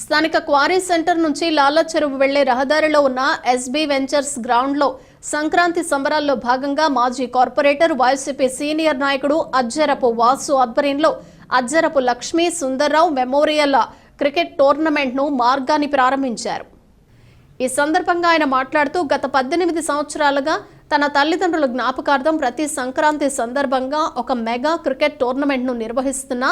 స్థానిక quarry centre నుంచి లాలా చెరువు వెళ్ళే రహదారిలో ఉన్న ఎస్బీ వెంచర్స్ గ్రౌండ్లో సంక్రాంతి సంబరాల్లో భాగంగా మాజీ కార్పొరేటర్ వైసీపీ సీనియర్ నాయకుడు అజ్జరపు వాసు ఆధ్వర్యంలో అజ్జరపు లక్ష్మీ సుందర్రావు మెమోరియల్ క్రికెట్ టోర్నమెంట్ను మార్గాన్ని ప్రారంభించారు. ఈ సందర్భంగా ఆయన మాట్లాడుతూ గత పద్దెనిమిది సంవత్సరాలుగా తన తల్లిదండ్రుల జ్ఞాపకార్థం ప్రతి సంక్రాంతి సందర్భంగా ఒక మెగా క్రికెట్ టోర్నమెంట్ను నిర్వహిస్తున్న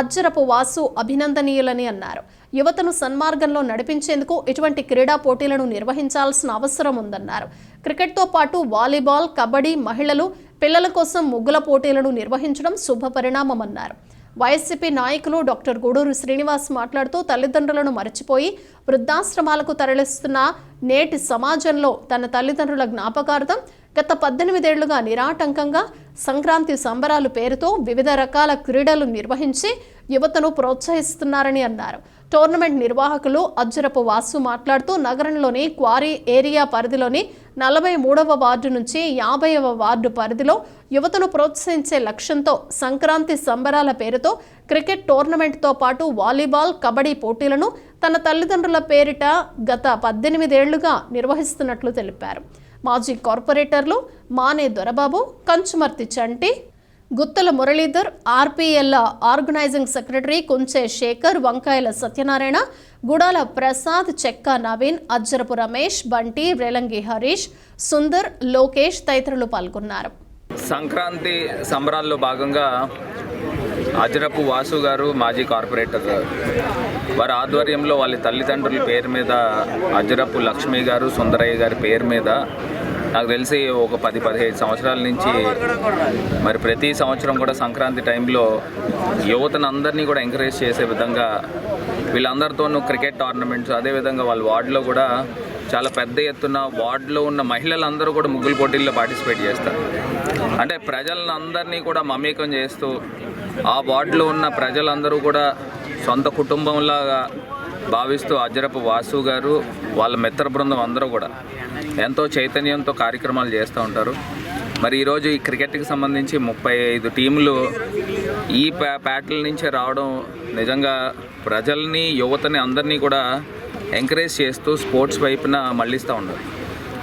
అజ్జరపు వాసు అభినందనీయులని అన్నారు. యువతను సన్మార్గంలో నడిపించేందుకు ఇటువంటి క్రీడా పోటీలను నిర్వహించాల్సిన అవసరం ఉందన్నారు. క్రికెట్తో పాటు వాలీబాల్ కబడ్డీ మహిళలు పిల్లల కోసం ముగ్గుల పోటీలను నిర్వహించడం శుభ పరిణామమన్నారు వైఎస్సీపీ నాయకులు డాక్టర్ గూడూరు శ్రీనివాస్ మాట్లాడుతూ తల్లిదండ్రులను మరచిపోయి వృద్ధాశ్రమాలకు తరలిస్తున్న నేటి సమాజంలో తన తల్లిదండ్రుల జ్ఞాపకార్థం గత పద్దెనిమిదేళ్ళుగా నిరాటంకంగా సంక్రాంతి సంబరాలు పేరుతో వివిధ రకాల క్రీడలు నిర్వహించి యువతను ప్రోత్సహిస్తున్నారని అన్నారు. టోర్నమెంట్ నిర్వాహకులు అజ్జరపు వాసు మాట్లాడుతూ నగరంలోని క్వారీ ఏరియా పరిధిలోని నలభై మూడవ వార్డు నుంచి యాభైవ వార్డు పరిధిలో యువతను ప్రోత్సహించే లక్ష్యంతో సంక్రాంతి సంబరాల పేరుతో క్రికెట్ టోర్నమెంట్తో పాటు వాలీబాల్ కబడ్డీ పోటీలను తన తల్లిదండ్రుల పేరిట గత పద్దెనిమిదేళ్ళుగా నిర్వహిస్తున్నట్లు తెలిపారు. మాజీ కార్పొరేటర్లు Mane Dorababu Kanchumarthi Chanti Guttala Muralidhar RPL organising secretary Kunche Sekhar Vankayala Satyanarayana Gudala Prasad చెక్క నవీన్ అజ్జరపు రమేష్ బంటి రేలంగి హరీష్ సుందర్ లోకేష్ తదితరులు పాల్గొన్నారు. సంక్రాంతి సంబరాల్లో భాగంగా అజరపు వాసు గారు మాజీ కార్పొరేటర్ వారి ఆధ్వర్యంలో వాళ్ళ తల్లిదండ్రుల పేరు మీద అజరపు లక్ష్మి గారు సుందరయ్య గారి పేరు మీద నాకు తెలిసి ఒక పది పదిహేను సంవత్సరాల నుంచి మరి ప్రతి సంవత్సరం కూడా సంక్రాంతి టైంలో యువతను అందరినీ కూడా ఎంకరేజ్ చేసే విధంగా వీళ్ళందరితోనూ క్రికెట్ టోర్నమెంట్స్ అదేవిధంగా వాళ్ళ వార్డులో కూడా చాలా పెద్ద ఎత్తున వార్డులో ఉన్న మహిళలందరూ కూడా ముగ్గులు పోటీల్లో పార్టిసిపేట్ చేస్తారు. అంటే ప్రజలను అందరినీ కూడా మమేకం చేస్తూ ఆ వార్డులో ఉన్న ప్రజలందరూ కూడా సొంత కుటుంబంలాగా భావిస్తూ అజరపు వాసు గారు వాళ్ళ మిత్ర బృందం అందరూ కూడా ఎంతో చైతన్యంతో కార్యక్రమాలు చేస్తూ ఉంటారు. మరి ఈరోజు ఈ క్రికెట్కి సంబంధించి ముప్పై ఐదు టీంలు ఈ ప్యా ప్యాట్ల నుంచి రావడం నిజంగా ప్రజల్ని యువతని అందరినీ కూడా ఎంకరేజ్ చేస్తూ స్పోర్ట్స్ వైపున మళ్ళిస్తూ ఉన్నారు.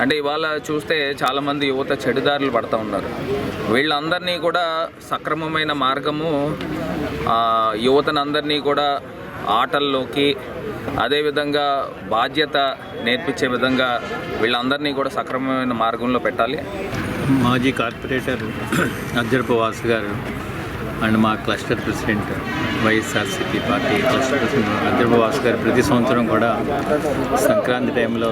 అంటే ఇవాళ చూస్తే చాలామంది యువత చెడుదారులు పడుతూ ఉన్నారు. వీళ్ళందరినీ కూడా సక్రమమైన మార్గము యువతని యువతనందరినీ కూడా ఆటల్లోకి అదేవిధంగా బాధ్యత నేర్పించే విధంగా వీళ్ళందరినీ కూడా సక్రమమైన మార్గంలో పెట్టాలి. మాజీ కార్పొరేటర్ అజ్జరపు వాసు గారు అండ్ మా cluster president YSRCP party cluster president Ajjarapu Vasu గారు ప్రతి సంవత్సరం కూడా సంక్రాంతి టైంలో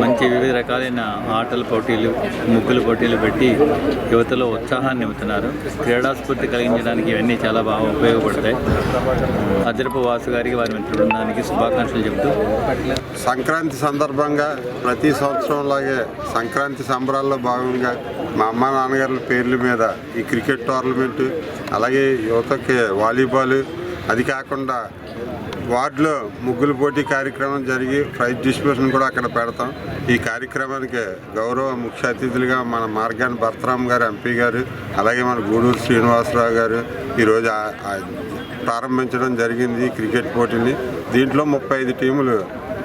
మంచి వివిధ రకాలైన ఆటల పోటీలు ముగ్గుల పోటీలు పెట్టి యువతలో ఉత్సాహాన్ని నింపుతున్నారు. క్రీడాస్ఫూర్తి కలిగించడానికి ఇవన్నీ చాలా బాగా ఉపయోగపడతాయి. అజ్జరపు వాసు గారికి వారి మిత్ర బృందానికి శుభాకాంక్షలు చెబుతూ సంక్రాంతి సందర్భంగా ప్రతి సంవత్సరంలాగే సంక్రాంతి సంబరాల్లో భాగంగా మా అమ్మ నాన్నగారుల పేర్ల మీద ఈ క్రికెట్ టోర్నమెంట్ అలాగే యువతకి వాలీబాల్ అది కాకుండా వార్డులో ముగ్గుల పోటీ కార్యక్రమం జరిగి ప్రైజ్ డిస్ట్రిబ్యూషన్ కూడా అక్కడ పెడతాం. ఈ కార్యక్రమానికి గౌరవ ముఖ్య అతిథులుగా మన మార్గాన్ని భర్తరామ్ గారు ఎంపీ గారు అలాగే మన గూడూరు శ్రీనివాసరావు గారు ఈరోజు ప్రారంభించడం జరిగింది క్రికెట్ పోటీని. దీంట్లో ముప్పై ఐదు టీములు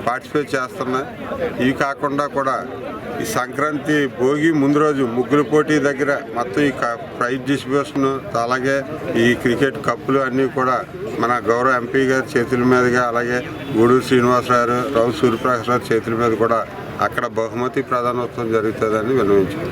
పార్టిసిపేట్ చేస్తున్నాయి. ఇవి కాకుండా కూడా ఈ సంక్రాంతి భోగి ముందు రోజు ముగ్గుల పోటీ దగ్గర మొత్తం ఈ ప్రైజ్ డిస్ట్రిబ్యూషన్ అలాగే ఈ క్రికెట్ కప్పులు అన్నీ కూడా మన గౌరవ ఎంపీ గారి చేతుల మీదుగా అలాగే గూడూరు శ్రీనివాసరావు గారు రావు సూర్యప్రకాష్ చేతుల మీద కూడా అక్కడ బహుమతి ప్రధానోత్సవం జరుగుతుందని విన్నవించారు